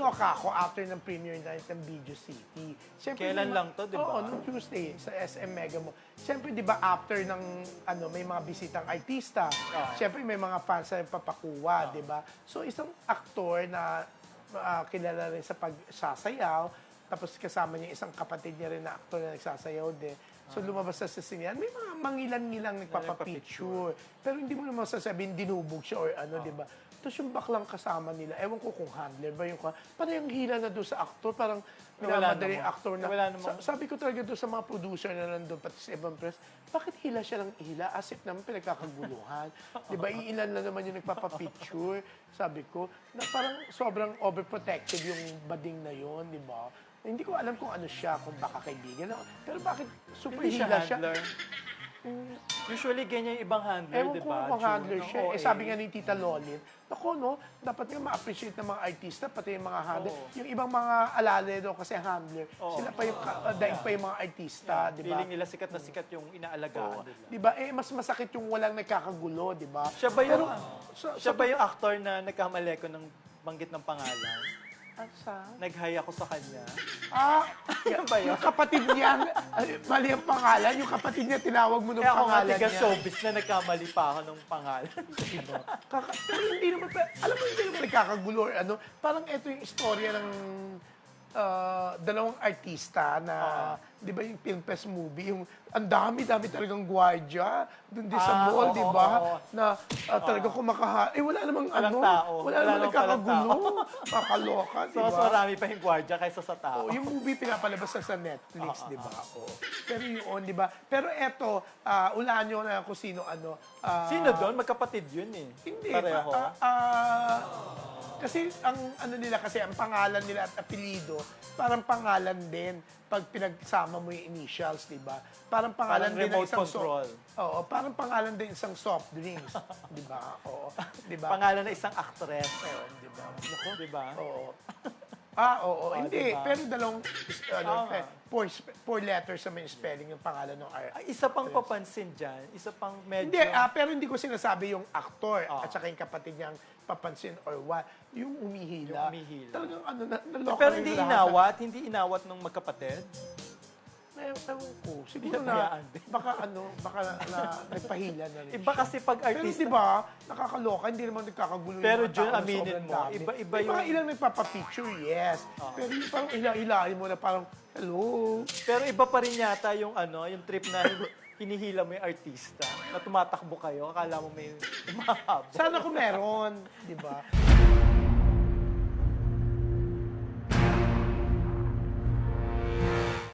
naloka ako after ng premiere night ng Video City. Siyempre, Kailan lang to, di ba? Oo, nung Tuesday sa SM Mega mo. Siyempre, di ba, after ng, ano, may mga bisitang artista. Oo. Siyempre, may mga fans na papakuha, di ba? So, isang aktor na ah, kilala rin sa pagsasayaw, tapos kasama niya isang kapatid niya rin na aktor na nagsasayaw din. So, lumabas sa sasinian. May mga mangilan-ngilang nagpapapicture. Pero hindi mo naman sasabihin, dinubog siya or ano, di ba? Tapos yung baklang kasama nila, ewan ko kung handler ba yung... Parang yung hila na doon sa aktor, parang Wala minamadali yung actor na... Wala naman. Sa- sabi ko talaga doon sa mga producer na nandun, pati sa ibang press, bakit hila siya ng hila? As if naman pinagkakaguluhan. di ba, iilan na naman yung nagpapapicture. Sabi ko, na parang sobrang overprotective yung bading na yon di ba? Hindi ko alam kung ano siya, kung baka kaibigan. Pero bakit super Hindi siya hila siya? handler. Usually, ganyan yung ibang handler, Ewan di ko ba? kung June, handler ng siya. OA. Eh, sabi nga ni Tita Lolin, ako no, dapat nga ma-appreciate ng mga artista, pati yung mga handler. Oo. Yung ibang mga alale do kasi handler, Oo. sila pa yung ka- uh, daig pa yung mga artista, di ba? Feeling nila sikat na sikat yung inaalagaan nila. Di ba? Eh, mas masakit yung walang nagkakagulo, di ba? Siya ba yung, sa- siya sa- ba yung actor na nagkamali ko ng banggit ng pangalan? Ah, sa- Nag-hi ako sa kanya. Ah, Yan ba yun? yung kapatid niya, ay, mali ang pangalan, yung kapatid niya tinawag mo ng Kaya ako nga pangalan tiga niya. showbiz na nagkamali pa ako ng pangalan. Diba? Kaka- pero hindi naman, pa- alam mo, hindi naman nagkakagulo or ano. Parang ito yung istorya ng ah, dalawang artista na, di ba yung Film Fest movie, yung ang dami-dami talagang gwardya doon din sa Ah, mall, oo, di ba? oo. Na ah, talagang kumakaha... Eh, wala namang ano. Walang tao. Wala, Wala namang namang nagkakagulo. Kakaloka, di So, mas ba? marami pa yung gwardiya kaysa sa tao. Oo, yung movie pinapalabas na sa Netflix, di ba? Oo. Pero yun, di ba? Pero eto, uh, ulaan nyo na kung sino ano. ah, Sino doon? Magkapatid yun eh. Hindi. Pareho. pa- ah, ah, kasi ang ano nila kasi ang pangalan nila at apelyido parang pangalan din pag pinagsama mo yung initials, 'di ba? Parang pangalan Parang din ng remote isang control. soft. Oo, parang pangalan din isang soft drinks, 'di ba? Oo, 'di ba? Pangalan na isang actress. Oo, 'di ba? Naku, di ba? Oo. Ah, oo, Oh, hindi. diba? Pero dalawang, ano, eh, four, four letters sa may spelling yung pangalan ng R. Ay, isa pang papansin dyan, isa pang medyo... Hindi, ah, pero hindi ko sinasabi yung aktor Ah. at saka yung kapatid niyang papansin or what. Yung umihila. Yung umihila. Talagang ano, na, naloka Pero hindi lahat. inawat, hindi inawat ng magkapatid. Eh, ewan ko. Siguro Pinabayaan na, din. baka ano, baka na, nagpahila na rin Iba siya. kasi pag Pero artista... di ba, nakakaloka, hindi naman nagkakagulo yung Pero mga Jun, tao na aminin sobrang mo, dami. iba- iba May mga yung- ilang nagpapapicture, yes. Pero yung parang hila-hilahin mo na parang, hello. Pero iba pa rin yata yung ano, yung trip na hin- hinihila mo yung artista na tumatakbo kayo, akala mo may mahaba. Sana kung meron, di ba?